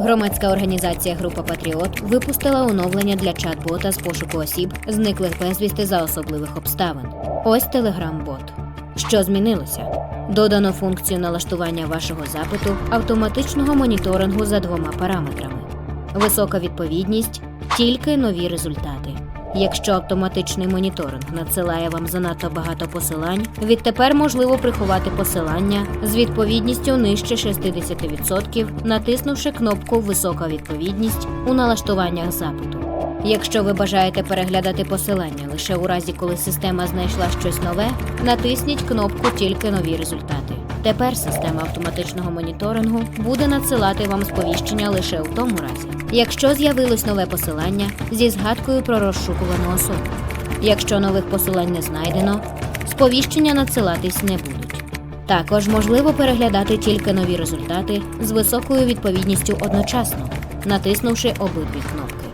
Громадська організація Група Патріот випустила оновлення для чат-бота з пошуку осіб, зниклих безвісти за особливих обставин. Ось телеграм-бот. Що змінилося? Додано функцію налаштування вашого запиту автоматичного моніторингу за двома параметрами: висока відповідність, тільки нові результати. Якщо автоматичний моніторинг надсилає вам занадто багато посилань, відтепер можливо приховати посилання з відповідністю нижче 60%, натиснувши кнопку Висока відповідність у налаштуваннях запиту. Якщо ви бажаєте переглядати посилання лише у разі, коли система знайшла щось нове, натисніть кнопку Тільки нові результати. Тепер система автоматичного моніторингу буде надсилати вам сповіщення лише у тому разі, якщо з'явилось нове посилання зі згадкою про розшукувану особу. Якщо нових посилань не знайдено, сповіщення надсилатись не будуть. Також можливо переглядати тільки нові результати з високою відповідністю одночасно, натиснувши обидві кнопки.